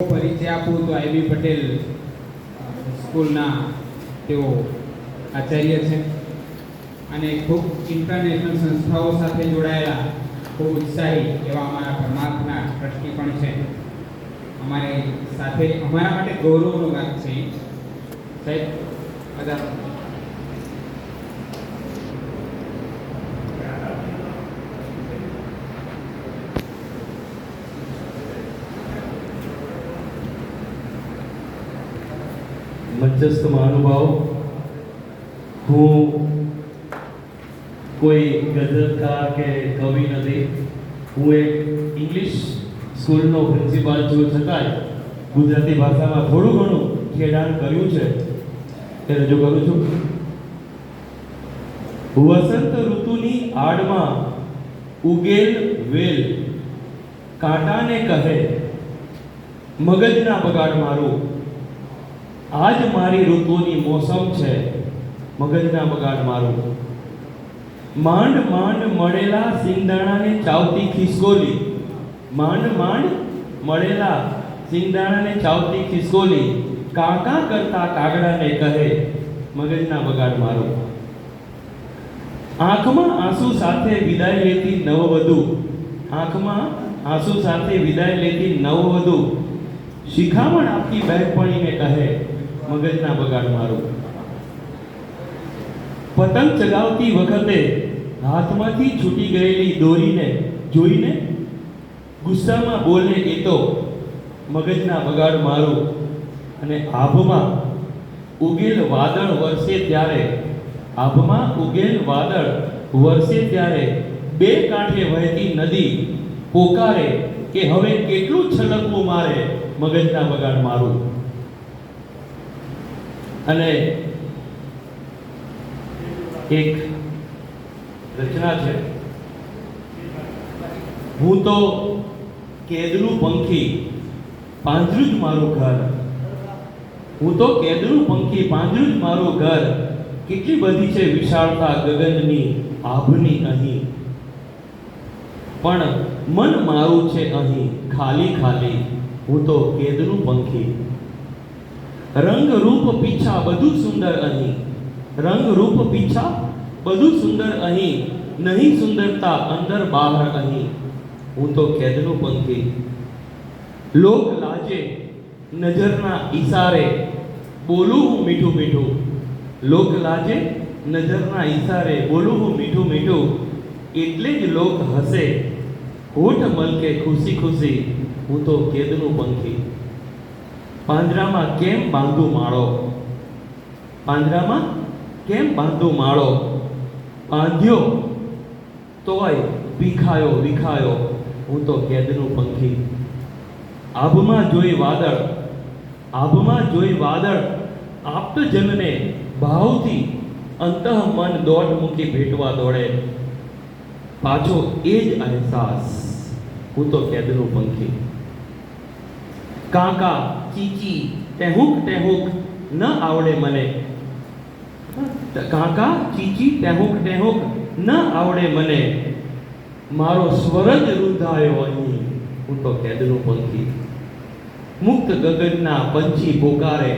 પરિચય આપું તો આઈબી પટેલ સ્કૂલના તેઓ આચાર્ય છે અને ખૂબ ઇન્ટરનેશનલ સંસ્થાઓ સાથે જોડાયેલા, ખૂબ ઉત્સાહી એવા અમારા પરમાર્થના ટ્રસ્ટી પણ છે. અમારે સાથે, અમારા માટે ગૌરવનો વાત છે. સાહેબ બધા મધ્યસ્થ મહાનુભાવ, હું કોઈ ગઝલકાર કે કવિ નથી. હું એક ઇંગ્લિશ સ્કૂલનો પ્રિન્સિપાલ છું છતાંય ગુજરાતી ભાષામાં થોડું ઘણું ખેડાણ કર્યું છે. તે રજૂ કરું છું. વસંત ઋતુની આડમાં ઉગેલ વેલ. કાંટાને કહે, મગજના બગાડ મારું. આજ મારી ઋતુની મોસમ છે. મગજના બગાડ મારું. માંડ માંડ મળેલા સિંગદાણાને ચાવતી ખિસકોલી. માંડ માંડ મળેલા સિંગદાણાને ચાવતી ખિસકોલી. કાકા કરતા કાગડાને કહે, મગજના બગાડ મારું. આંખમાં આંસુ સાથે વિદાય લેતી નવવધુ. આંખમાં આંસુ સાથે વિદાય લેતી નવવધુ. શિખામણ આપતી બહેનપણીને કહે મગજના બગાડ મારું. પતંગ ચગાવતી વખતે હાથમાંથી છૂટી ગયેલી દોરીને જોઈને ગુસ્સામાં બોલે એ તો મગજના બગાડ મારું અને આભમાં ઉગેલ વાદળ વરસે ત્યારે, આભમાં ઉગેલ વાદળ વરસે ત્યારે બે કાંઠે વહેતી નદી પોકારે કે હવે કેટલું છલકવું મારે મગજના બગાડ મારું. અને એક રચના છે. હું તો કેદનું પંખી, પાંજરું જ મારું ઘર. હું તો કેદનું પંખી, પાંજરું જ મારું ઘર. કેટલી બધી છે વિશાળતા ગગનની, આભની અહીં. પણ મન મારું છે અહીં, ખાલી ખાલી. હું તો કેદનું પંખી. રંગ રૂપ પીછા બધું સુંદર અહીં રંગ રૂપ પીછા બધું સુંદર અહીં નહીં સુંદરતા અંદર બહાર અહીં હું તો કેદનું પંખી લોક લાજે નજરના ઈશારે બોલું હું મીઠું મીઠું લોક લાજે નજરના ઈશારે બોલું હું મીઠું મીઠું એટલે જ લોક હસે હોઠ મલકે ખુશી ખુશી હું તો કેદનું પંખી પાંજરામાં કેમ બાંધો માળો? પાંજરામાં કેમ બાંધો માળો? બાંધ્યો તોય વિખાયો વિખાયો હું તો કેદનું પંખી. આભમાં જોઈ વાદળ, આભમાં જોઈ વાદળ. આપ્તજનને ભાવથી અંતઃ મન દોટ મૂકી ભેટવા દોડે. પાછો એ જ અહેસાસ. હું તો કેદનું પંખી. કાકા કીકી ટેહુક ટેહુક ન આવડે મને. કાકા કીકી ટેહુક ટેહુક ન આવડે મને. મારો સ્વર જ રૂંધાયો અહીં. હું તો કેદનો પંખી. મુક્ત ગગનના પંછી પોકારે.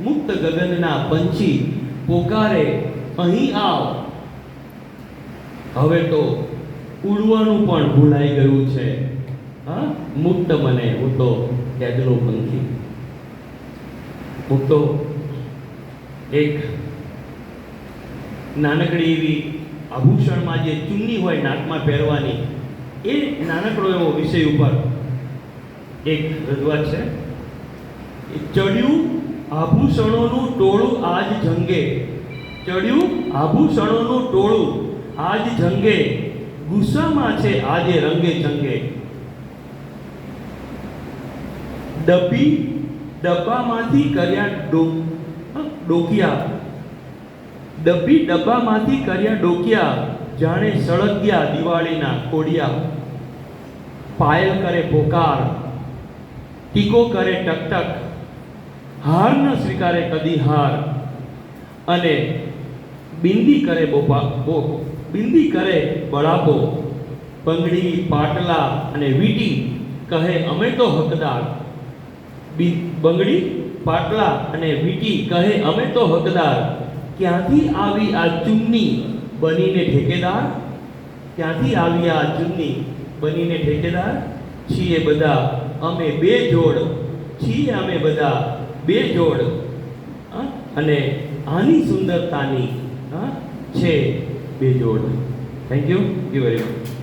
મુક્ત ગગનના પંછી પોકારે. અહીં આવ. હવે તો ઉડવાનું પણ ભૂલાઈ ગયું છે. હા મુક્ત મને હું તો કેદનું પંખી હું એક નાનકડી એવી આભૂષણમાં જે ચુન્ની હોય નાકમાં પહેરવાની એ નાનકડો એવો વિષય ઉપર એક રજૂઆત છે ચડ્યું આભૂષણોનું ટોળું આજ જંગે ચડ્યું આભૂષણોનું ટોળું આજ જંગે ગુસ્સામાં છે આજે રંગે જંગે ડબ્બી ડબ્બામાંથી કર્યા ડો? ડોકિયા. ડબ્બી ડબ્બામાંથી કર્યા ડોકિયા, જાણે સળગ્યા દિવાળીના કોડિયા. પાયલ કરે પોકાર, ટીકો કરે ટકટક, હાર ન સ્વીકારે કદી હાર. અને બિંદી કરે બોપા બો બિંદી કરે બળાપો, બંગડી, પાટલા અને વીટી કહે અમે તો હકદાર. બંગડી, પાટલા અને વીટી કહે, અમે તો હકદાર. ક્યાંથી આવી આ ચુન્ની બનીને ઠેકેદાર? ક્યાંથી આવી આ ચુન્ની બનીને ઠેકેદાર? છીએ બધા અમે બે જોડ, છીએ અમે બધા બે જોડ? અને આની સુંદરતાની છે બે જોડ. Thank you you very much